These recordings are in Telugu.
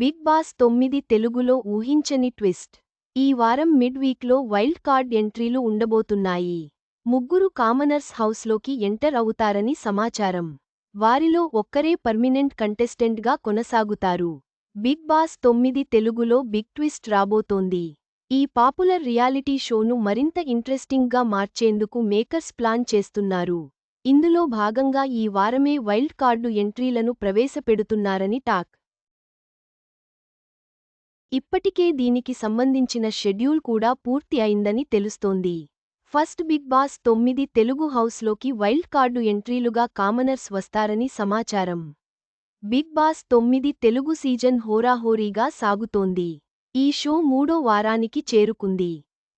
బిగ్ బాస్ తొమ్మిది తెలుగులో ఊహించని ట్విస్ట్. ఈ వారం మిడ్ వీక్లో వైల్డ్ కార్డ్ ఎంట్రీలు ఉండబోతున్నాయి. ముగ్గురు కామనర్స్ హౌస్లోకి ఎంటర్ అవుతారని సమాచారం. వారిలో ఒక్కరే పర్మినెంట్ కంటెస్టెంట్గా కొనసాగుతారు. బిగ్ బాస్ తొమ్మిది తెలుగులో బిగ్ ట్విస్ట్ రాబోతోంది. ఈ పాపులర్ రియాలిటీ షోను మరింత ఇంట్రెస్టింగ్గా మార్చేందుకు మేకర్స్ ప్లాన్ చేస్తున్నారు. ఇందులో భాగంగా ఈ వారమే వైల్డ్ కార్డు ఎంట్రీలను ప్రవేశపెడుతున్నారని టాక్. ఇప్పటికే దీనికి సంబంధించిన షెడ్యూల్ కూడా పూర్తి అయిందని తెలుస్తోంది. ఫస్ట్ బిగ్ బాస్ తొమ్మిది తెలుగు హౌస్లోకి వైల్డ్ కార్డు ఎంట్రీలుగా కామనర్స్ వస్తారని సమాచారం. బిగ్ బాస్ తొమ్మిది తెలుగు సీజన్ హోరాహోరీగా సాగుతోంది. ఈ షో మూడో వారానికి చేరుకుంది.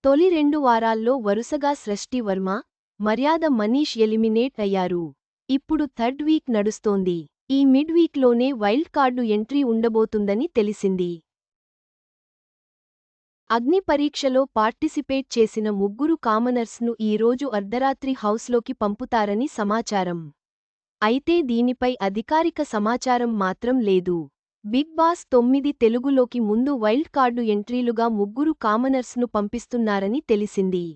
తొలి రెండు వారాల్లో వరుసగా సృష్టి వర్మ మర్యాద మనీష్ ఎలిమినేట్ అయ్యారు. ఇప్పుడు థర్డ్ వీక్ నడుస్తోంది. ఈ మిడ్ వీక్లోనే వైల్డ్ కార్డు ఎంట్రీ ఉండబోతుందని తెలిసింది. అగ్ని పరీక్షలో పార్టిసిపేట్ చేసిన ముగ్గురు కామనర్స్ను ఈరోజు అర్ధరాత్రి హౌస్లోకి పంపుతారని సమాచారం. అయితే దీనిపై అధికారిక సమాచారం మాత్రం లేదు. బిగ్ బాస్ తొమ్మిది తెలుగులోకి ముందు వైల్డ్ కార్డు ఎంట్రీలుగా ముగ్గురు కామనర్స్ను పంపిస్తున్నారని తెలిసింది.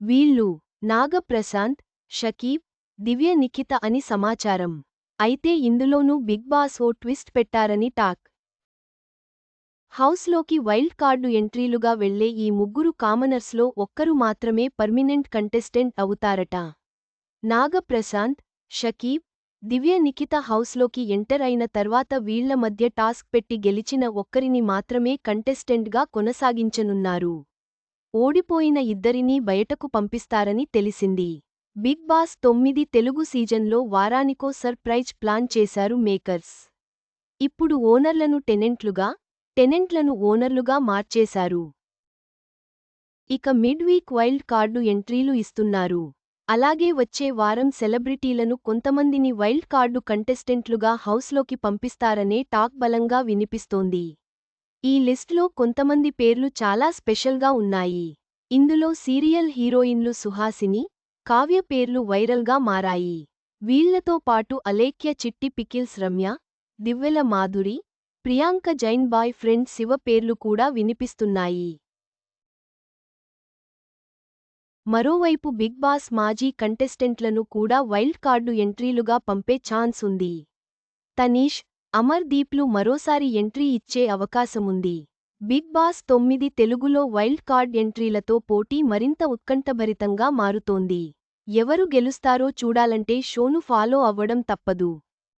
వీళ్ళు నాగప్రశాంత్ షకీబ్ దివ్య నిఖిత అని సమాచారం. అయితే ఇందులోనూ బిగ్ బాస్ ఓ ట్విస్ట్ పెట్టారని టాక్. హౌస్లోకి వైల్డ్ కార్డు ఎంట్రీలుగా వెళ్ళే ఈ ముగ్గురు కామనర్స్లో ఒక్కరు మాత్రమే పర్మినెంట్ కంటెస్టెంట్ అవుతారట. నాగప్రశాంత్ షకీబ్ దివ్య నిఖిత హౌస్లోకి ఎంటర్ అయిన తర్వాత వీళ్ళ మధ్య టాస్క్ పెట్టి గెలిచిన ఒక్కరిని మాత్రమే కంటెస్టెంట్గా కొనసాగించనున్నారు. ఓడిపోయిన ఇద్దరినీ బయటకు పంపిస్తారని తెలిసింది. బిగ్ బాస్ తొమ్మిది తెలుగు సీజన్లో వారానికో సర్ప్రైజ్ ప్లాన్ చేశారు మేకర్స్. ఇప్పుడు ఓనర్లను టెనెంట్లుగా టెనెంట్లను ఓనర్లుగా మార్చేశారు. ఇక మిడ్ వీక్ వైల్డ్ కార్డు ఎంట్రీలు ఇస్తున్నారు. అలాగే వచ్చే వారం సెలబ్రిటీలను కొంతమందిని వైల్డ్ కార్డు కంటెస్టెంట్లుగా హౌస్లోకి పంపిస్తారనే టాక్ బలంగా వినిపిస్తోంది. ఈ లిస్ట్లో కొంతమంది పేర్లు చాలా స్పెషల్గా ఉన్నాయి. ఇందులో సీరియల్ హీరోయిన్లు సుహాసిని కావ్య పేర్లు వైరల్గా మారాయి. వీళ్ళతో పాటు Alekhya Chitti pickles Ramya Divvela Madhuri Priyanka Jain boy friend Shiva పేర్లు కూడా వినిపిస్తున్నాయి. మరోవైపు బిగ్ బాస్ మాజీ కంటెస్టెంట్లను కూడా వైల్డ్ కార్డు ఎంట్రీలుగా పంపే ఛాన్స్ ఉంది. తనీష్ అమర్దీప్లు మరోసారి ఎంట్రీ ఇచ్చే అవకాశముంది. బిగ్ బాస్ తొమ్మిది తెలుగులో వైల్డ్ కార్డ్ ఎంట్రీలతో పోటీ మరింత ఉత్కంఠభరితంగా మారుతోంది. ఎవరు గెలుస్తారో చూడాలంటే షోను ఫాలో అవ్వడం తప్పదు.